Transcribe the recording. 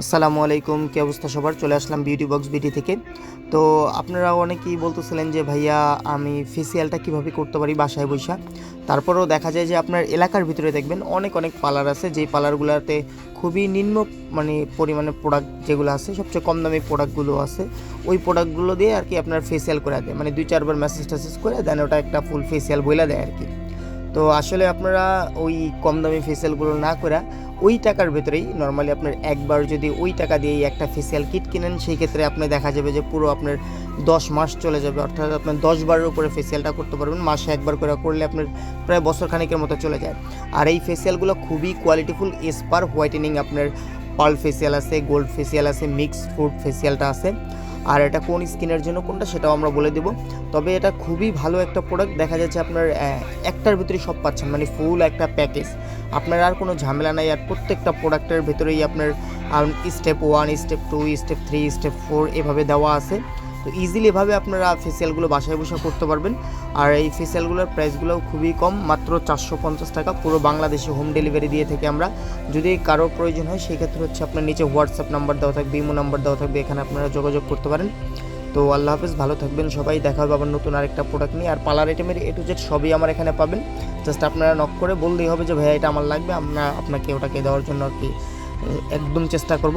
আসসালামু আলাইকুম, কি অবস্থা সবার? চলে আসলাম বিউটি বক্স বিটি থেকে। তো আপনারা অনেকেই বলতেছিলেন যে, ভাইয়া, আমি ফেসিয়ালটা কীভাবে করতে পারি বাসায় বৈশা তারপরেও দেখা যায় যে, আপনার এলাকার ভিতরে দেখবেন অনেক অনেক পার্লার আছে, যেই পার্লারগুলোতে খুবই নিম্ন মানে পরিমাণে প্রোডাক্ট যেগুলো আছে, সবচেয়ে কম দামি প্রোডাক্টগুলো আছে, ওই প্রোডাক্টগুলো দিয়ে আর কি আপনার ফেসিয়াল করে দেয়। মানে দুই, চারবার মেসেজ টেসেজ করে দেন, ওটা একটা ফুল ফেসিয়াল বইলা দেয় আর কি। তো আসলে আপনারা ওই কম দামি ফেসিয়ালগুলো না করে ওই টাকার ভেতরেই নর্মালি আপনার একবার যদি ওই টাকা দিয়েই একটা ফেসিয়াল কিট কিনেন, সেই ক্ষেত্রে আপনি দেখা যাবে যে পুরো আপনার দশ মাস চলে যাবে। অর্থাৎ আপনার দশ বারের উপরে ফেসিয়ালটা করতে পারবেন, মাসে একবার করে করলে আপনার প্রায় বছর খানিকের মতো চলে যায়। আর এই ফেসিয়ালগুলো খুবই কোয়ালিটিফুল এসপার হোয়াইটেনিং আপনার পার্ল ফেসিয়াল আছে গোল্ড ফেসিয়াল আছে মিক্সড ফ্রুট ফেসিয়ালটা আছে। আর এটা কোন স্কিনের জন্য কোনটা সেটাও আমরা বলে দেবো। তবে এটা খুবই ভালো একটা প্রোডাক্ট দেখা যাচ্ছে আপনার একটার ভিতরে সব পাচ্ছেন মানে ফুল একটা প্যাকেজ আপনার আর কোনো ঝামেলা নাই, আর প্রত্যেকটা প্রোডাক্টের ভেতরেই আপনার step one step two step three step four এভাবে দেওয়া আছে। তো ইজিলি এভাবে আপনারা ফেসিয়ালগুলো বাসায় বসে করতে পারবেন। আর এই ফেসিয়ালগুলোর প্রাইসগুলোও খুবই কম, মাত্র চারশো পঞ্চাশ টাকা। পুরো বাংলাদেশে হোম ডেলিভারি দিয়ে থেকে আমরা। যদি কারও প্রয়োজন হয় সেক্ষেত্রে হচ্ছে আপনার নিচে হোয়াটসঅ্যাপ নাম্বার দেওয়া থাকবে ইমো নাম্বার দেওয়া থাকবে, এখানে আপনারা যোগাযোগ করতে পারেন। তো আল্লাহ হাফেজ, ভালো থাকবেন সবাই। দেখা হবে আবার নতুন আরেকটা প্রোডাক্ট নিয়ে। আর পার্লার আইটেমের এ টু জেড সবই আমার এখানে পাবেন। জাস্ট আপনারা নক করে বললেই হবে যে, ভাইয়া, এটা আমার লাগবে। আমরা আপনাকে ওটাকে দেওয়ার জন্য আর কি একদম চেষ্টা করব।